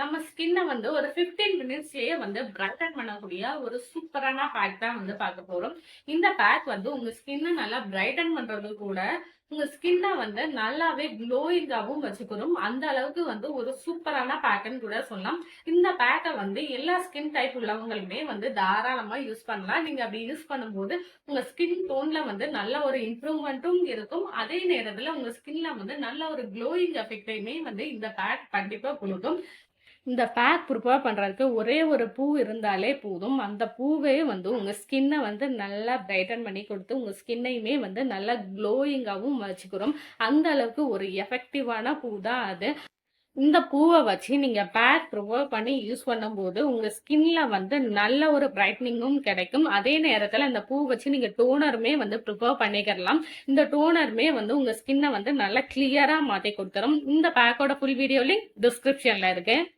நம்ம ஸ்கின்னை வந்து ஒரு 15 மினிட்ஸ்லயே வந்து பிரைட்டன் பண்ணக்கூடிய ஒரு சூப்பரான பேக் தான் வந்து பார்க்க போறோம். இந்த பேக் வந்து உங்க ஸ்கின்னை நல்லா பிரைட்டன் பண்றது கூட, உங்க ஸ்கின்னை வந்து நல்லாவே க்ளோயிங்காகவும் வச்சுக்கணும். அந்த அளவுக்கு வந்து ஒரு சூப்பரான பேக்குன்னு கூட சொல்லலாம். இந்த பேக்கை வந்து எல்லா ஸ்கின் டைப் உள்ளவங்களுமே வந்து தாராளமா யூஸ் பண்ணலாம். நீங்க அப்படி யூஸ் பண்ணும்போது, உங்க ஸ்கின் டோன்ல வந்து நல்ல ஒரு இம்ப்ரூவ்மெண்ட்டும் இருக்கும். அதே நேரத்துல உங்க ஸ்கின்ல வந்து நல்ல ஒரு க்ளோயிங் எஃபெக்ட்டையுமே வந்து இந்த பேக் கண்டிப்பா கொடுக்கும் இந்த பேக் ப்ரிப்பேர் பண்ணுறதுக்கு ஒரே ஒரு பூ இருந்தாலே போதும். அந்த பூவே வந்து உங்கள் ஸ்கின்னை வந்து நல்லா பிரைட்டன் பண்ணி கொடுத்து, உங்கள் ஸ்கின்னையுமே வந்து நல்லா க்ளோயிங்காகவும் வச்சுக்கிறோம் அந்த அளவுக்கு ஒரு எஃபெக்டிவான பூ தான் அது. இந்த பூவை வச்சு நீங்கள் பேக் ப்ரிப்பேர் பண்ணி யூஸ் பண்ணும்போது, உங்கள் ஸ்கின்ல வந்து நல்ல ஒரு பிரைட்னிங்கும் கிடைக்கும். அதே நேரத்தில் இந்த பூ வச்சு நீங்கள் டோனருமே வந்து ப்ரிப்பேர் பண்ணிக்கிடலாம். இந்த டோனருமே வந்து உங்கள் ஸ்கின்னை வந்து நல்லா கிளியராக மாற்றி கொடுத்துரும் இந்த பேக்கோட ஃபுல் வீடியோ லிங்க் டிஸ்கிரிப்ஷனில் இருக்குது